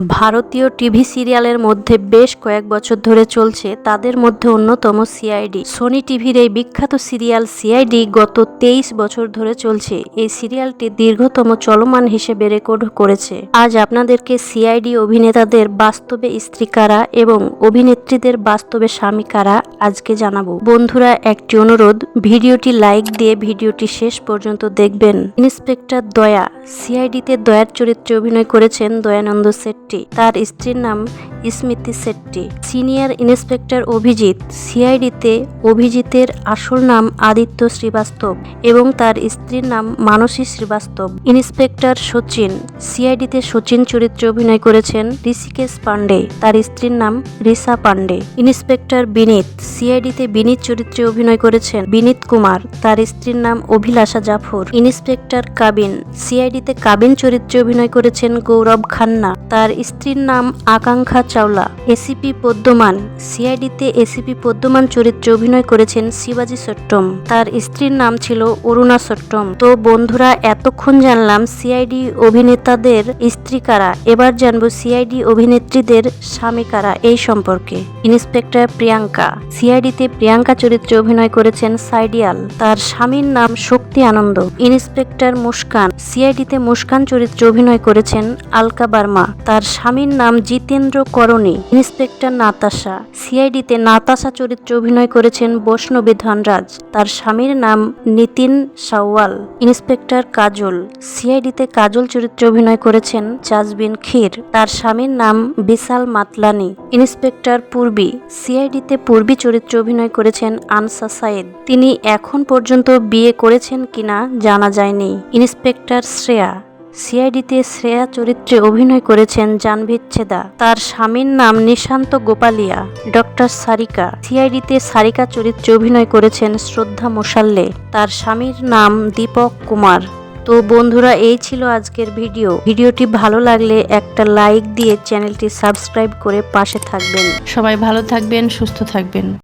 ভারতীয় টিভি সিরিয়ালের মধ্যে বেশ কয়েক বছর ধরে চলছে তাদের মধ্যে অন্যতম সিআইডি। সোনি টিভির এই বিখ্যাত সিরিয়াল সিআইডি গত তেইশ বছর ধরে চলছে। এই সিরিয়ালটি দীর্ঘতম চলমান হিসেবে রেকর্ড করেছে। আজ আপনাদেরকে সিআইডি অভিনেতাদের বাস্তবে স্ত্রী কারা এবং অভিনেত্রীদের বাস্তবে স্বামী কারা আজকে জানাব। বন্ধুরা, একটি অনুরোধ, ভিডিওটি লাইক দিয়ে ভিডিওটি শেষ পর্যন্ত দেখবেন। ইন্সপেক্টর দয়া, সিআইডিতে দয়ার চরিত্রে অভিনয় করেছেন দয়ানন্দ শেট্টি। তার স্ত্রীর নাম স্মৃতি শেট্টি সিনিয়র ইন্সপেক্টর অভিজিৎ, সিআইডিতে অভিজিতের আসল নাম আদিত্য শ্রীবাস্তব এবং তার স্ত্রীর নাম মানসী শ্রীবাস্তব। ইন্সপেক্টর সচিন, সিআইডিতে সচিন চরিত্রে অভিনয় করেছেন ঋষিকেশ পান্ডে তার স্ত্রীর নাম রিসা পান্ডে ইন্সপেক্টর বিনীত, সিআইডিতে বিনীত চরিত্রে অভিনয় করেছেন বিনীত কুমার, তার স্ত্রীর নাম অভিলাষা জাফর। ইন্সপেক্টর কাবিন, সিআইডিতে কাবিন চরিত্রে অভিনয় করেছেন গৌরব খান্না, তার স্ত্রীর নাম আকাঙ্ক্ষা চাওলা, এসিপি পদ্মমান, সিআইডিতে এসিপি পদ্মমান চরিত্রে অভিনয় করেছেন শিবাজি সট্টম তার স্ত্রীর নাম ছিল অরুণা সট্টম তো বন্ধুরা, এতক্ষণ জানলাম সিআইডি অভিনেতাদের স্ত্রী কারা। এবার জানব সিআইডি অভিনেত্রীদের স্বামী কারা এই সম্পর্কে। ইন্সপেক্টর প্রিয়াঙ্কা। সিআইডিতে প্রিয়াঙ্কা চরিত্রে অভিনয় করেছেন সাইডিয়াল। তার স্বামীর নাম শক্তি আনন্দ। ইন্সপেক্টর মুস্কান। সিআইডিতে মুস্কান চরিত্রে অভিনয় করেছেন আলকা বার্মা। তার স্বামীর নাম জিতেন্দ্র করণী। ইন্সপেক্টর নাতাশা। সিআইডিতে নাতাশা চরিত্রে অভিনয় করেছেন বৈষ্ণবী ধনরাজ। তার স্বামীর নাম নিতিন সাওয়াল। ইন্সপেক্টর কাজল। সিআইডিতে কাজল চরিত্রে অভিনয় করেছেন জাজবিন খির তার স্বামীর নাম বিশাল মাতলানি। ইন্সপেক্টর পূর্বী। সিআইডিতে পূর্বী চরিত্রে অভিনয় করেছেন আনসা সাইদ তিনি এখন পর্যন্ত বিয়ে করেছেন কিনা জানা যায়নি। ইন্সপেক্টর শ্রেয়া। সিআইডিতে শ্রেয়া চরিত্রে অভিনয় করেছেন জানভীর ছেদা। তার স্বামীর নাম নিশান্ত গোপালিয়া, ডক্টর সারিকা। সিআইডিতে সারিকা চরিত্রে অভিনয় করেছেন শ্রদ্ধা মোশাল্লে। তার স্বামীর নাম দীপক কুমার। তো বন্ধুরা, এই ছিল আজকের ভিডিও। ভিডিওটি ভালো লাগলে একটা লাইক দিয়ে চ্যানেলটি সাবস্ক্রাইব করে পাশে থাকবেন। সবাই ভালো থাকবেন, সুস্থ থাকবেন।